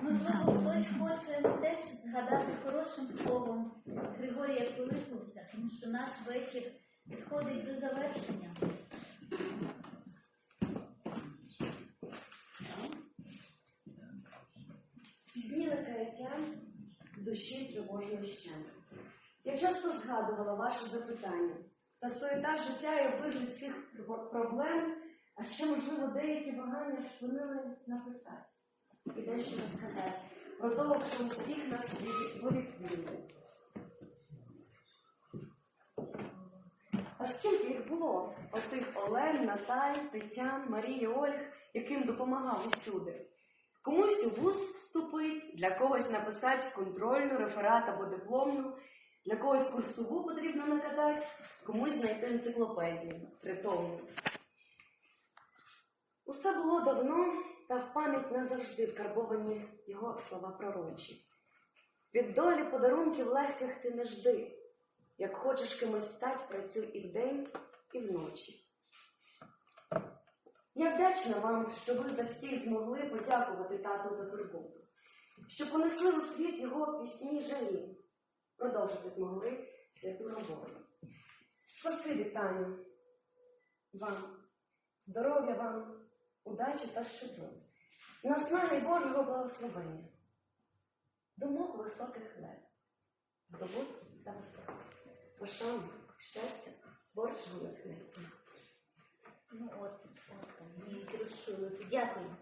Можливо, хтось хоче теж згадати хорошим словом Григорія Пилиповича, тому що наш вечір підходить до завершення. Спізніли каяття душі тривожно ще. Я часто згадувала ваше запитання та суєта життя і вид людських проблем, а ще, можливо, деякі вагання спинили написати і дещо розказати про того, хто усіх нас війни. А скільки їх було? Отих Олен, Наталь, Тетян, Марії, Ольг, яким допомагав усюди. Комусь у вуз вступить, для когось написати контрольну, реферат або дипломну, для когось курсову потрібно накатати, комусь знайти енциклопедію, тритомну. Усе було давно, пам'ять назавжди вкарбовані його слова пророчі. Від долі подарунків легких ти не жди. Як хочеш кимось стать, працюй і вдень, і вночі. Я вдячна вам, що ви за всіх змогли подякувати тату за турботу, що понесли у світ його пісні жалі, продовжити змогли святу роботу. Спасибі, Таню, вам, здоров'я вам, удачі та щодо, наснаги Божого благословення, думок високих лет, здобут та висок, пошану, щастя, творчого натхнення. Ну от, от, мені розчули. Дякую.